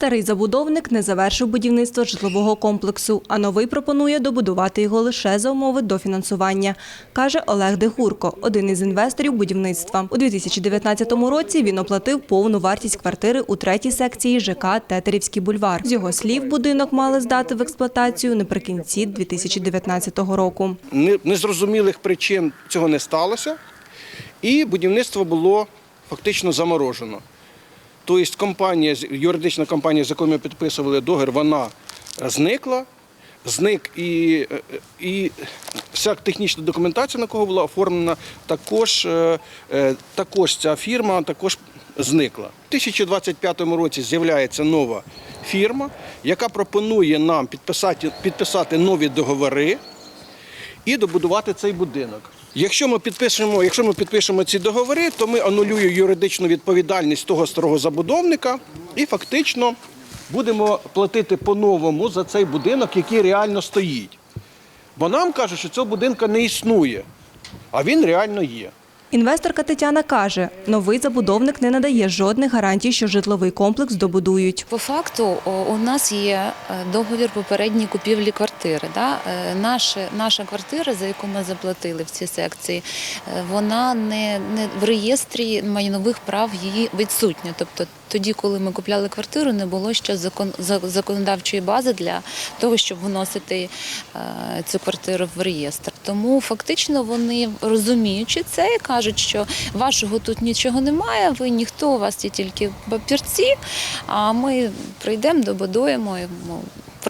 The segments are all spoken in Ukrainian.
Старий забудовник не завершив будівництво житлового комплексу, а новий пропонує добудувати його лише за умови дофінансування, каже Олег Дегурко, один із інвесторів будівництва. У 2019 році він оплатив повну вартість квартири у третій секції ЖК Тетерівський бульвар. З його слів, будинок мали здати в експлуатацію наприкінці 2019 року. Незрозумілих причин цього не сталося, і будівництво було фактично заморожено. Тобто компанія, юридична компанія, з якою ми підписували договір, вона зникла. Зник і, е, і вся технічна документація, на кого була оформлена, також, е, е, також ця фірма також зникла. У 2025 році з'являється нова фірма, яка пропонує нам підписати, підписати нові договори і добудувати цей будинок. Якщо ми підпишемо, якщо ми підпишемо ці договори, то ми анулюємо юридичну відповідальність того старого забудовника і фактично будемо платити по-новому за цей будинок, який реально стоїть. Бо нам кажуть, що цього будинка не існує, а він реально є. Інвесторка Тетяна каже, новий забудовник не надає жодних гарантій, що житловий комплекс добудують. По факту у нас є е, договір попередньої купівлі квартири. Да? Е, Наша, наша квартира, за яку ми заплатили в цій секції, е, вона не, не в реєстрі майнових прав її відсутня. Тобто тоді, коли ми купляли квартиру, не було ще закон, законодавчої бази для того, щоб вносити цю квартиру в реєстр. Тому фактично вони розуміючи це, кажуть, що вашого тут нічого немає, ви ніхто, у вас є тільки папірці, а ми прийдемо, добудуємо,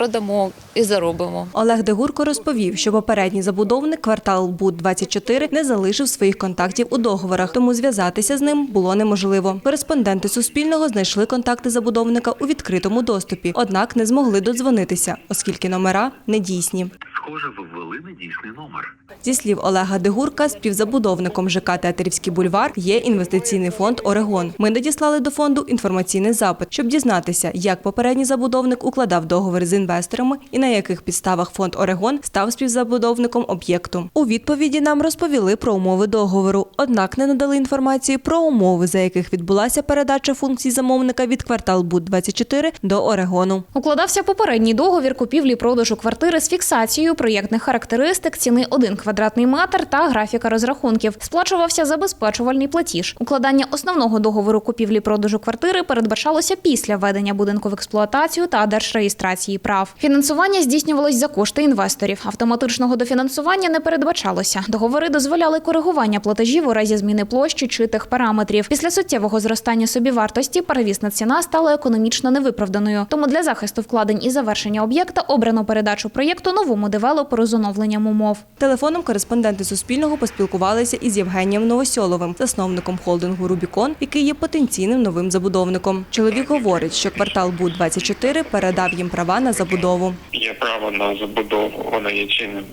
продамо і заробимо. Олег Дегурко розповів, що попередній забудовник квартал Буд 24 не залишив своїх контактів у договорах, тому зв'язатися з ним було неможливо. Кореспонденти Суспільного знайшли контакти забудовника у відкритому доступі, однак не змогли додзвонитися, оскільки номера недійсні. Схоже, ви ввели недійсний номер. Зі слів Олега Дегурка, співзабудовником ЖК Тетерівський бульвар є інвестиційний фонд Орегон. Ми надіслали до фонду інформаційний запит, щоб дізнатися, як попередній забудовник укладав договори з інвесторами і на яких підставах фонд Орегон став співзабудовником об'єкту. У відповіді нам розповіли про умови договору, однак не надали інформації про умови, за яких відбулася передача функцій замовника від квартал Буд 24 до Орегону. Укладався попередній договір купівлі-продажу квартири з фіксацією проєктних характеристик, ціни 1 квадратний метр та графіка розрахунків. Сплачувався забезпечувальний платіж. Укладання основного договору купівлі-продажу квартири передбачалося після введення будинку в експлуатацію та держреєстрації прав. Фінансування здійснювалось за кошти інвесторів. Автоматичного дофінансування не передбачалося. Договори дозволяли коригування платежів у разі зміни площі чи тих параметрів. Після суттєвого зростання собівартості перевісна ціна стала економічно невиправданою. Тому для захисту вкладень і завершення об'єкта обрано передачу проєкту новому девелоперу з оновленням умов. Телефоном кореспонденти Суспільного поспілкувалися із Євгенієм Новосьоловим, засновником холдингу Рубікон, який є потенційним новим забудовником. Чоловік говорить, що квартал Буд 24 передав їм права на забудову. Право на забудову, вона є чинним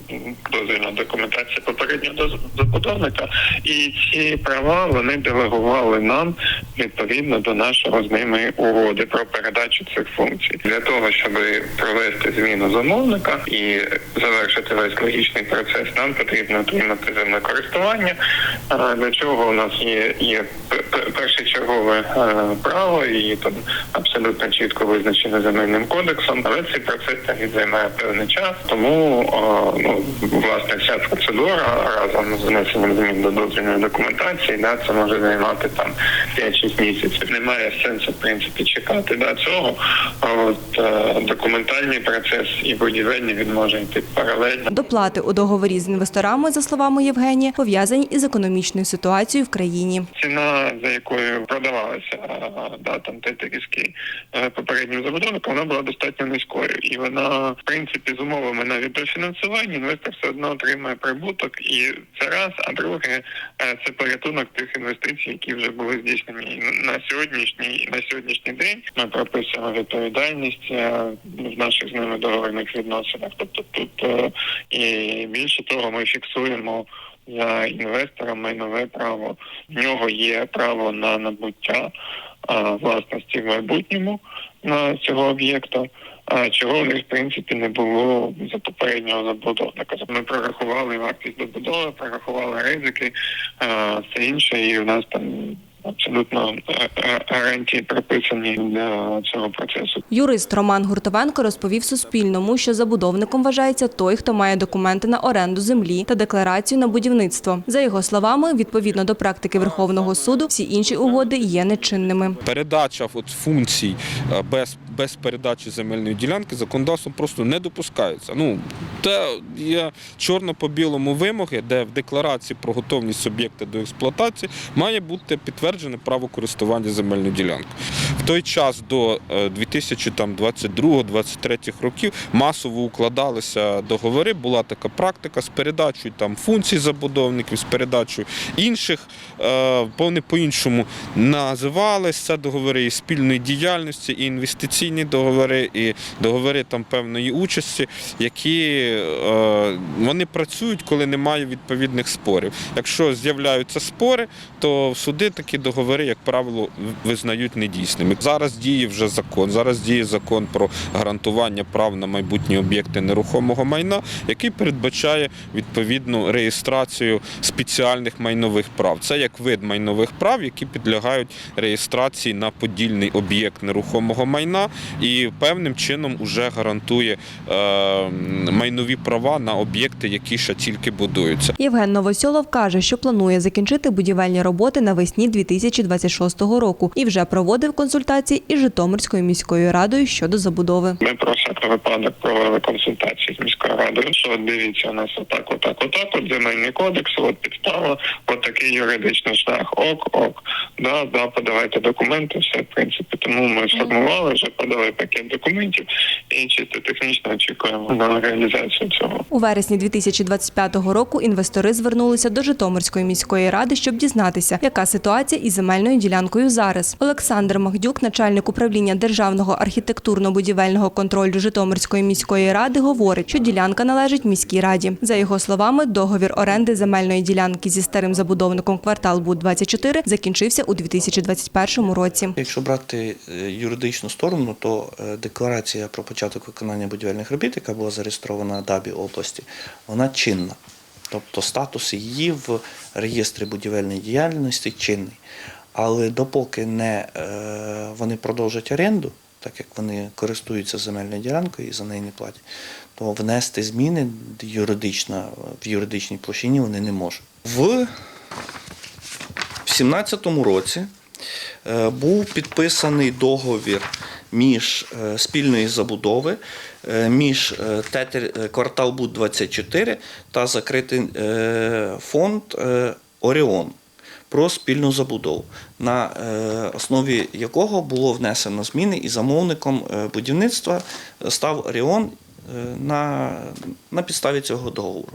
дозвільна документація попереднього забудовника, і ці права вони делегували нам відповідно до нашого з ними угоди про передачу цих функцій для того, щоб провести зміну замовника і завершити весь логічний процес. Нам потрібно отримати земне користування. Для чого у нас є, є першочергове е, право і там абсолютно чітко визначене земельним кодексом, але цей процес так займає певний час. Тому о, ну власне вся процедура разом з внесенням змін до дозвільної документації, да, це може займати там 5-6 місяців. Немає сенсу в принципі чекати до цього. От е, документальний процес і будівельний він може йти паралельно. Доплати у договорі з інвесторами, за словами Євгенія, пов'язані із економічною ситуацією в країні. ціна, за якою продавалася да, там тетерівський е, попереднім забудовником, вона була достатньо низькою. І вона, принципі, з умовами навіть фінансування інвестор все одно отримує прибуток. І це раз, а друге, е, це порятунок тих інвестицій, які вже були здійснені на сьогоднішній на сьогоднішній день. Ми прописуємо відповідальність е, в наших з ними договірних відносинах. Тобто тут е, і більше того, ми фіксуємо за інвестором майнове право. В нього є право на набуття а, власності в майбутньому на цього об'єкта. А чого в них в принципі не було за попереднього забудовника. Ми прорахували вартість добудови, прорахували ризики, а, все інше, і у нас там абсолютно е, е, гарантії прописані для цього процесу. Юрист Роман Гуртовенко розповів Суспільному, що забудовником вважається той, хто має документи на оренду землі та декларацію на будівництво. За його словами, відповідно до практики Верховного суду, всі інші угоди є нечинними. передача от функцій е, без, без передачі земельної ділянки законодавством просто не допускається. Ну, це є чорно по білому вимоги, де в декларації про готовність об'єкта до експлуатації має бути підтверджене право користування земельною ділянкою. В той час до 2022-2023 років масово укладалися договори. Була така практика з передачею там функцій забудовників, з передачею інших. е, Вони по-іншому називалися договори і спільної діяльності, і інвестиційні договори, і договори там певної участі, які е, вони працюють, коли немає відповідних спорів. Якщо з'являються спори, то суди такі договори, як правило, визнають недійсними. Зараз діє вже закон. Зараз діє закон про гарантування прав на майбутні об'єкти нерухомого майна, який передбачає відповідну реєстрацію спеціальних майнових прав. Це як вид майнових прав, які підлягають реєстрації на подільний об'єкт нерухомого майна і певним чином вже гарантує е, майнові права на об'єкти, які ще тільки будуються. Євген Новосьолов каже, що планує закінчити будівельні роботи навесні 2026 року і вже проводив консультації із Житомирською міською радою щодо забудови. Ми про всяк випадок провели консультації з міською радою. Що дивіться, у нас отак, отак, отак, от земельний кодекс, от підстава, от такий юридичний шлях. Ок, ок. Да, да, подавайте документи, все в принципі. Тому ми сформували, вже подали пакет документів і чисто технічно очікуємо на реалізацію цього. У вересні 2025 року інвестори звернулися до Житомирської міської ради, щоб дізнатися, яка ситуація із земельною ділянкою зараз. Олександр Магдюк, начальник управління державного архітектурно-будівельного контролю Житомирської міської ради, говорить, що ділянка належить міській раді. За його словами, договір оренди земельної ділянки зі старим забудовником квартал Буд 24 закінчився у 2021 році. Якщо брати е, юридичну сторону, то е, декларація про початок виконання будівельних робіт, яка була зареєстрована на ДАБі області, вона чинна. Тобто статус її в реєстрі будівельної діяльності чинний. Але допоки не е, вони продовжать оренду, так як вони користуються земельною ділянкою і за неї не платять, то внести зміни юридично в юридичній площині вони не можуть. В 2017 році е, був підписаний договір між е, спільної забудови, е, між е, квартал Буд 24 та закритий фонд Оріон про спільну забудову, на основі якого було внесено зміни і замовником будівництва став Оріон на, на підставі цього договору.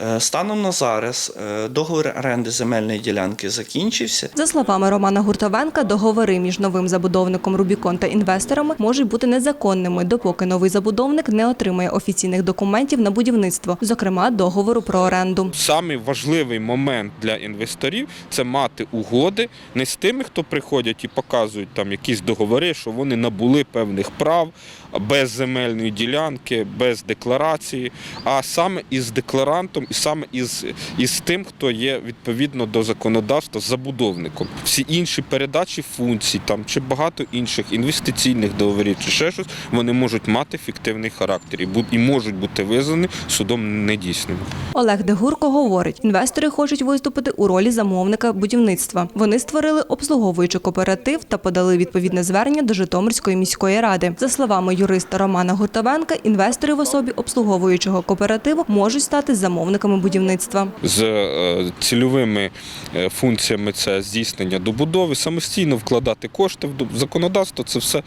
Е, Станом на зараз е, договір оренди земельної ділянки закінчився. За словами Романа Гуртовенка, договори між новим забудовником Рубікон та інвесторами можуть бути незаконними, допоки новий забудовник не отримає офіційних документів на будівництво, зокрема договору про оренду. Самий важливий момент для інвесторів це мати угоди не з тими, хто приходять і показують там якісь договори, що вони набули певних прав без земельної ділянки, без декларації, а саме із декларантом, і саме із, із тим, хто є відповідно до законодавства забудовником. Всі інші передачі функцій там чи багато інших інвестиційних договорів, чи ще щось, вони можуть мати фіктивний характер і і можуть бути визнані судом недійсними. Олег Дегурко говорить, інвестори хочуть виступити у ролі замовника будівництва. Вони створили обслуговуючий кооператив та подали відповідне звернення до Житомирської міської ради. За словами юриста Романа Гуртовенка, інвестори в особі обслуговуючого кооперативу можуть стати замовниками будівництва. з е, цільовими е, функціями це здійснення добудови, самостійно вкладати кошти в законодавство, це все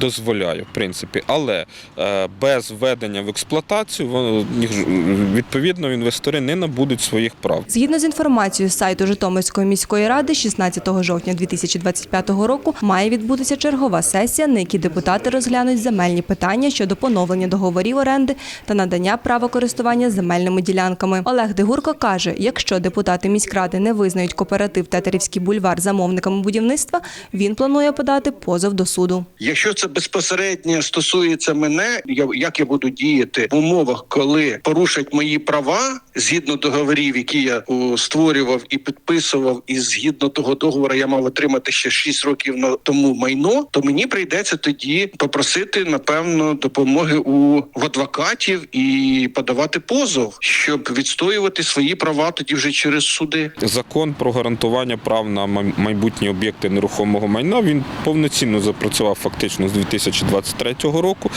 дозволяє, в принципі. Але е, без введення в експлуатацію відповідно інвестори не набудуть своїх прав. Згідно з інформацією з сайту Житомирської міської ради, 16 жовтня 2025 року має відбутися чергова сесія, на якій депутати розглянуть земельні питання щодо поновлення договорів оренди та надання права користування земельними ділянками замовниками. Олег Дегурко каже, якщо депутати міськради не визнають кооператив Тетерівський бульвар замовниками будівництва, він планує подати позов до суду. Якщо це безпосередньо стосується мене, я як я буду діяти в умовах, коли порушать мої права згідно договорів, які я створював і підписував, і згідно того договору я мав отримати ще 6 років на тому майно, то мені прийдеться тоді попросити напевно допомоги у в адвокатів і подавати позов, щоб відстоювати свої права тоді вже через суди. Закон про гарантування прав на майбутні об'єкти нерухомого майна він повноцінно запрацював фактично з 2023 року.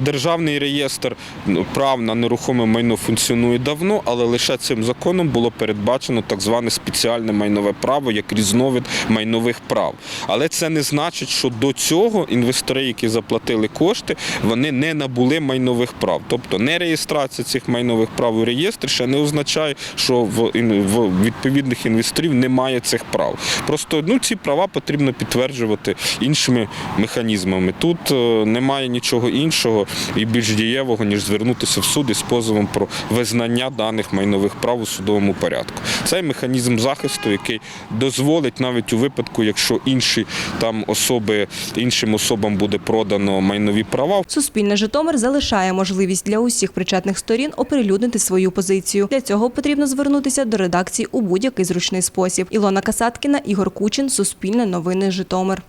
Державний реєстр ну, прав на нерухоме майно функціонує давно, але лише цим законом було передбачено так зване спеціальне майнове право як різновид майнових прав. Але це не значить, що до цього інвестори, які заплатили кошти, вони не набули майнових прав. Тобто не реєстрація цих майнових прав у реєстрі ще не означає, що в, відповідних інвесторів немає цих прав. Просто ну, ці права потрібно підтверджувати іншими механізмами. Тут е, немає нічого іншого і більш дієвого, ніж звернутися в суд із позовом про визнання даних майнових прав у судовому порядку. Це механізм захисту, який дозволить навіть у випадку, якщо інші там особи іншим особам буде продано майнові права, Суспільне Житомир залишає можливість для усіх причетних сторін оприлюднити свою позицію. Для цього потрібно звернутися до редакції у будь-який зручний спосіб. Ілона Касаткіна, Ігор Кучин, Суспільне новини Житомир.